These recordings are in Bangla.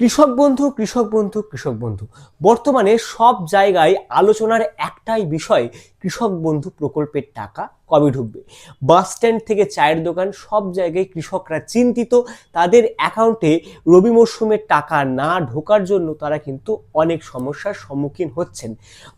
কৃষক বন্ধু কৃষক বন্ধু কৃষক বন্ধু। বর্তমানে সব জায়গায় আলোচনার একটাই বিষয়, কৃষক বন্ধু প্রকল্পের টাকা। কবে ঢুকবে? বাস স্ট্যান্ড থেকে চায়ের দোকান, সব জায়গায় কৃষকরা চিন্তিত। তাদের অ্যাকাউন্টে রবি মরশুমের টাকা না ঢোকার জন্য তারা কিন্তু অনেক সমস্যার সম্মুখীন হচ্ছেন।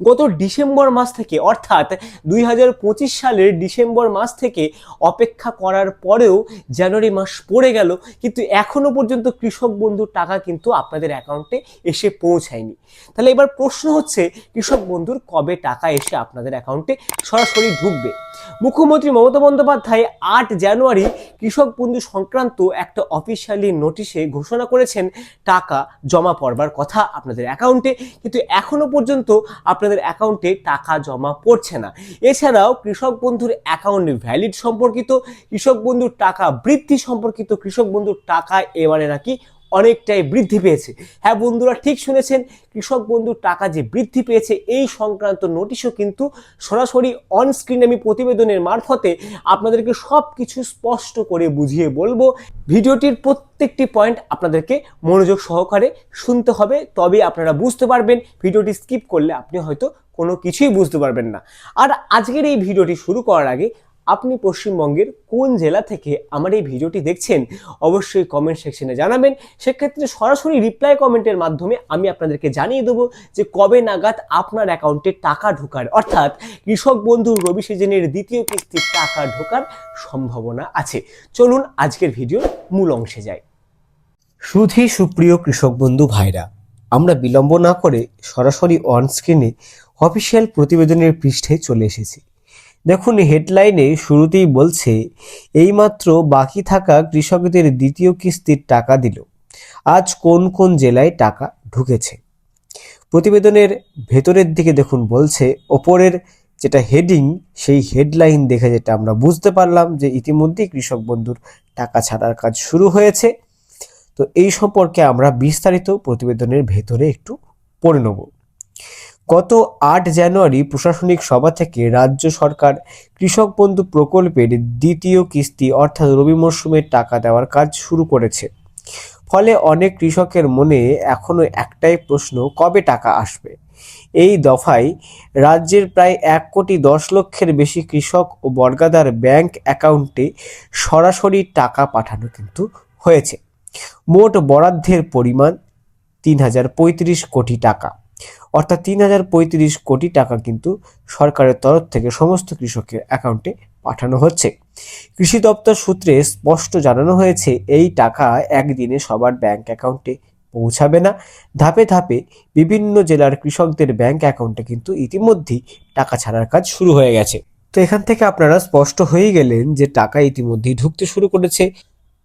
গত ডিসেম্বর মাস থেকে, অর্থাৎ দুই হাজার পঁচিশ সালের ডিসেম্বর মাস থেকে অপেক্ষা করার পরেও জানুয়ারি মাস পড়ে গেল, কিন্তু এখনও পর্যন্ত কৃষক বন্ধুর টাকা কিন্তু আপনাদের অ্যাকাউন্টে এসে পৌঁছায়নি। তাহলে এবার প্রশ্ন হচ্ছে, কৃষক বন্ধুর কবে টাকা এসে আপনাদের অ্যাকাউন্টে সরাসরি ঢুকবে? মুখ্যমন্ত্রী মমতা বন্দ্যোপাধ্যায় আট জানুয়ারি কৃষক বন্ধু সংক্রান্ত একটা অফিসিয়ালি নোটিশে ঘোষণা করেছেন, টাকা জমা পড়বার কথা আপনাদের অ্যাকাউন্টে কিন্তু এখনও পর্যন্ত আপনাদের অ্যাকাউন্টে টাকা জমা পড়ছে না। এছাড়াও কৃষক বন্ধুর অ্যাকাউন্ট ভ্যালিড সম্পর্কিত, কৃষক বন্ধুর টাকা বৃদ্ধি সম্পর্কিত, কৃষক বন্ধুর টাকা এবারে নাকি অনেকটাই বৃদ্ধি পেয়েছে। হ্যাঁ বন্ধুরা, ঠিক শুনেছেন, কৃষক বন্ধুর টাকা যে বৃদ্ধি পেয়েছে, এই সংক্রান্ত নোটিশও কিন্তু সরাসরি অনস্ক্রিন আমি প্রতিবেদনের মারফতে আপনাদেরকে সব কিছু স্পষ্ট করে বুঝিয়ে বলব। ভিডিওটির প্রত্যেকটি পয়েন্ট আপনাদেরকে মনোযোগ সহকারে শুনতে হবে তবে আপনারা বুঝতে পারবেন। ভিডিওটি স্কিপ করলে আপনি হয়তো কোনো কিছুই বুঝতে পারবেন না। আর আজকের এই ভিডিওটি শুরু করার আগে আপনি পশ্চিমবঙ্গের কোন জেলা থেকে আমার এই ভিডিওটি দেখছেন, অবশ্যই কমেন্ট সেকশনে জানাবেন। সেক্ষেত্রে সরাসরি রিপ্লাই কমেন্টের মাধ্যমে আমি আপনাদেরকে জানিয়ে দেবো যে কবে নাগাদ আপনার অ্যাকাউন্টে টাকা ঢোকার, অর্থাৎ কৃষক বন্ধু রবি সিজনের দ্বিতীয় কিস্তির টাকা ঢোকার সম্ভাবনা আছে। চলুন আজকের ভিডিওর মূল অংশে যাই। সুধী সুপ্রিয় কৃষক বন্ধু ভাইরা, আমরা বিলম্ব না করে সরাসরি অন স্ক্রিনে অফিসিয়াল প্রতিবেদনের পৃষ্ঠে চলে এসেছি। দেখুন, হেডলাইনে শুরুতেই বলছে, এইমাত্র বাকি থাকা কৃষকদের দ্বিতীয় কিস্তির টাকা দিল। আজ কোন কোন জেলায় টাকা ঢুকেছে? প্রতিবেদনের ভেতরের দিকে দেখুন বলছে, ওপরের যেটা হেডিং, সেই হেডলাইন দেখে যেটা আমরা বুঝতে পারলাম যে ইতিমধ্যেই কৃষক বন্ধুর টাকা ছাড়ার কাজ শুরু হয়েছে। তো এই সম্পর্কে আমরা বিস্তারিত প্রতিবেদনের ভেতরে একটু পড়ে নেব। গত আট জানুয়ারি প্রশাসনিক সভা থেকে রাজ্য সরকার কৃষক বন্ধু প্রকল্পের দ্বিতীয় কিস্তি অর্থাৎ রবি মরশুমের টাকা দেওয়ার কাজ শুরু করেছে। ফলে অনেক কৃষকের মনে এখনও একটাই প্রশ্ন, কবে টাকা আসবে? এই দফায় রাজ্যের প্রায় এক কোটি দশ লক্ষের বেশি কৃষক ও বর্গাদার ব্যাংক অ্যাকাউন্টে সরাসরি টাকা পাঠানো কিন্তু হয়েছে। মোট বরাদ্দের পরিমাণ তিন হাজার পঁয়ত্রিশ কোটি টাকা। অর্থাৎ তিন হাজার পঁয়ত্রিশ কোটি টাকা কিন্তু সরকারের তরফ থেকে সমস্ত কৃষকের অ্যাকাউন্টে পাঠানো হচ্ছে। কৃষি দপ্তর সূত্রে স্পষ্ট জানানো হয়েছে, এই টাকা একদিনে সবার ব্যাংক অ্যাকাউন্টে পৌঁছাবে না। ধাপে ধাপে বিভিন্ন জেলার কৃষকদের ব্যাংক অ্যাকাউন্টে কিন্তু ইতিমধ্যেই টাকা ছাড়ার কাজ শুরু হয়ে গেছে। তো এখান থেকে আপনারা স্পষ্ট হয়েই গেলেন যে টাকা ইতিমধ্যেই ঢুকতে শুরু করেছে।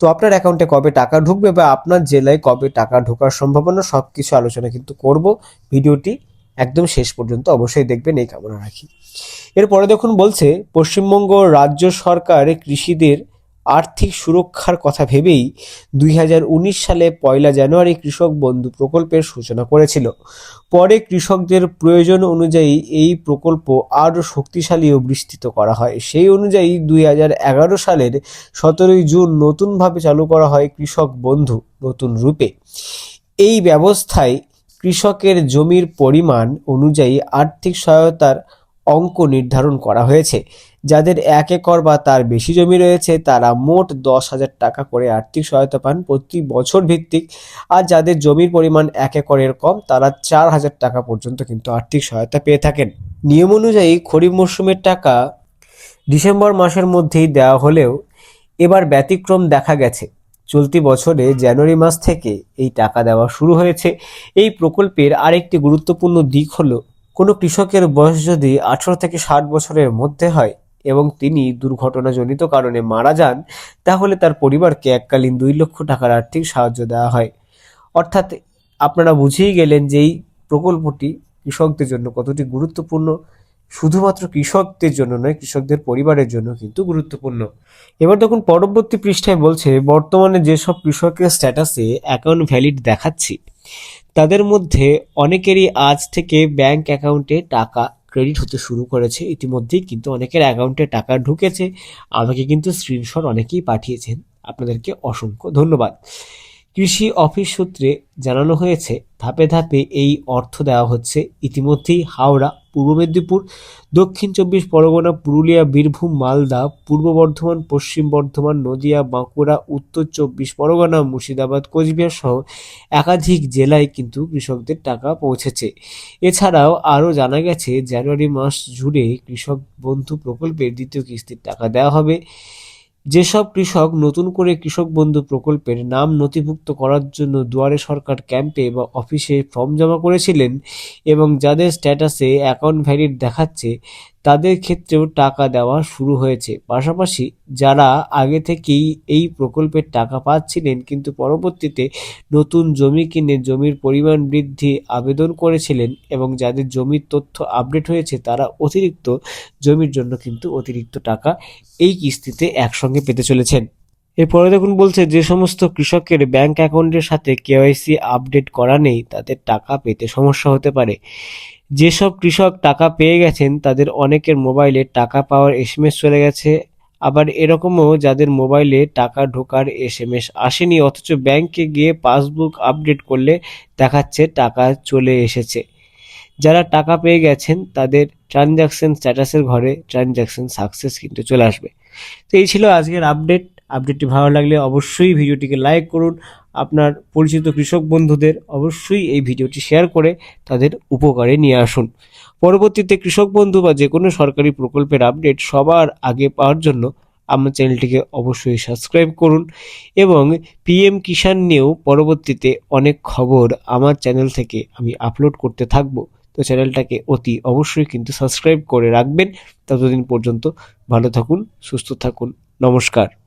তো আপনার অ্যাকাউন্টে কবে টাকা ঢুকবে বা আপনার জেলায় কবে টাকা ঢোকার সম্ভাবনা সব কিছু আলোচনা কিন্তু করব। ভিডিওটি একদম শেষ পর্যন্ত অবশ্যই দেখবেন, এই কামনা রাখি। এরপরে দেখুন বলছে, পশ্চিমবঙ্গ রাজ্য সরকার কৃষিদের আর্থিক সুরক্ষার কথা ভেবেই দুই হাজার উনিশ সালে পয়লা জানুয়ারি কৃষক বন্ধু প্রকল্পের সূচনা করেছিল। পরে কৃষকদের প্রয়োজন অনুযায়ী এই প্রকল্প আরও শক্তিশালী ও বিস্তৃত করা হয়। সেই অনুযায়ী দুই হাজার এগারো সালের সতেরোই জুন নতুনভাবে চালু করা হয় কৃষক বন্ধু নতুন রূপে। এই ব্যবস্থায় কৃষকের জমির পরিমাণ অনুযায়ী আর্থিক সহায়তার অঙ্ক নির্ধারণ করা হয়েছে। যাদের এক একর বা তার বেশি জমি রয়েছে, তারা মোট দশ হাজার টাকা করে আর্থিক সহায়তা পান প্রতি বছর ভিত্তিক। আর যাদের জমির পরিমাণ এক একরের কম, তারা চার হাজার টাকা পর্যন্ত কিন্তু আর্থিক সহায়তা পেয়ে থাকেন। নিয়ম অনুযায়ী খরিফ মরশুমের টাকা ডিসেম্বর মাসের মধ্যেই দেওয়া হলেও এবার ব্যতিক্রম দেখা গেছে। চলতি বছরে জানুয়ারি মাস থেকে এই টাকা দেওয়া শুরু হয়েছে। এই প্রকল্পের আরেকটি গুরুত্বপূর্ণ দিক হলো কোনো কৃষকের বয়স যদি আঠারো থেকে ষাট বছরের মধ্যে হয় এবং তিনি দুর্ঘটনাজনিত কারণে মারা যান, তাহলে তার পরিবারকে এককালীন দুই লক্ষ টাকার আর্থিক সাহায্য দেওয়া হয়। অর্থাৎ আপনারা বুঝেই গেলেন যে এই প্রকল্পটি কৃষকদের জন্য কতটি গুরুত্বপূর্ণ। শুধুমাত্র কৃষকদের জন্য নয়, কৃষকদের পরিবারের জন্য কিন্তু গুরুত্বপূর্ণ। এবার দেখুন, পরবর্তী পৃষ্ঠায় বলছে, বর্তমানে যেসব কৃষকের স্ট্যাটাসে অ্যাকাউন্ট ভ্যালিড দেখাচ্ছি। তাদের মধ্যে অনেকেরই আজ থেকে ব্যাংক অ্যাকাউন্টে টাকা ক্রেডিট হতে শুরু করেছে। ইতিমধ্যেই কিন্তু অনেকের অ্যাকাউন্টে টাকা ঢুকেছে। আমাকে কিন্তু স্ক্রিনশট অনেকেই পাঠিয়েছেন। আপনাদেরকে অসংখ্য ধন্যবাদ। কৃষি অফিস সূত্রে জানানো হয়েছে, ধাপে ধাপে এই অর্থ দেওয়া হচ্ছে। ইতিমধ্যেই হাওড়া, পূর্ব মেদিনীপুর, দক্ষিণ চব্বিশ পরগনা, পুরুলিয়া, বীরভূম, মালদা, পূর্ব বর্ধমান, পশ্চিম বর্ধমান, নদিয়া, বাঁকুড়া, উত্তর চব্বিশ পরগনা, মুর্শিদাবাদ, কোচবিহার সহ একাধিক জেলায় কিন্তু কৃষকদের টাকা পৌঁছেছে। এছাড়াও আরও জানা গেছে, জানুয়ারি মাস জুড়ে কৃষক বন্ধু প্রকল্পের দ্বিতীয় কিস্তির টাকা দেওয়া হবে। যেসব কৃষক নতুন করে কৃষক বন্ধু প্রকল্পের নাম নথিভুক্ত করার জন্য দুয়ারে সরকার ক্যাম্পে বা অফিসে ফর্ম জমা করেছিলেন এবং যাদের স্ট্যাটাসে অ্যাকাউন্ট ভ্যালিড দেখাচ্ছে তাদের ক্ষেত্রেও টাকা দেওয়া শুরু হয়েছে। পাশাপাশি যারা আগে থেকেই এই প্রকল্পের টাকা পাচ্ছিলেন, কিন্তু পরবর্তীতে নতুন জমি কিনে জমির পরিমাণ বৃদ্ধি আবেদন করেছিলেন এবং যাদের জমির তথ্য আপডেট হয়েছে, তারা অতিরিক্ত জমির জন্য কিন্তু অতিরিক্ত টাকা এই কিস্তিতে একসঙ্গে পেতে চলেছেন। এরপরে দেখুন বলছে, যে সমস্ত কৃষকের ব্যাংক অ্যাকাউন্টের সাথে কেওয়াইসি আপডেট করা নেই, তাদের টাকা পেতে সমস্যা হতে পারে। যেসব কৃষক টাকা পেয়ে গেছেন, তাদের অনেকের মোবাইলে টাকা পাওয়ার এসএমএস চলে গেছে। আবার এরকমও যাদের মোবাইলে টাকা ঢোকার এসএমএস আসেনি, অথচ ব্যাংকে গিয়ে পাসবুক আপডেট করলে দেখাচ্ছে টাকা চলে এসেছে। যারা টাকা পেয়ে গেছেন, তাদের ট্রানজ্যাকশন স্ট্যাটাসের ঘরে ট্রানজ্যাকশন সাকসেস কিন্তু চলে আসবে। তো এই ছিল আজকের আপডেট। আপডেটটি ভালো লাগলে অবশ্যই ভিডিওটিকে লাইক করুন। আপনার পরিচিত কৃষক বন্ধুদের অবশ্যই এই ভিডিওটি শেয়ার করে তাদের উপকারে নিয়ে আসুন। পরবর্তীতে কৃষক বন্ধু বা যে কোনো সরকারি প্রকল্পের আপডেট সবার আগে পাওয়ার জন্য আমার চ্যানেলটিকে অবশ্যই সাবস্ক্রাইব করুন এবং পিএম কিষাণ নিয়েও পরবর্তীতে অনেক খবর আমার চ্যানেল থেকে আমি আপলোড করতে থাকব। তো চ্যানেলটাকে অতি অবশ্যই কিন্তু সাবস্ক্রাইব করে রাখবেন। ততদিন পর্যন্ত ভালো থাকুন, সুস্থ থাকুন। নমস্কার।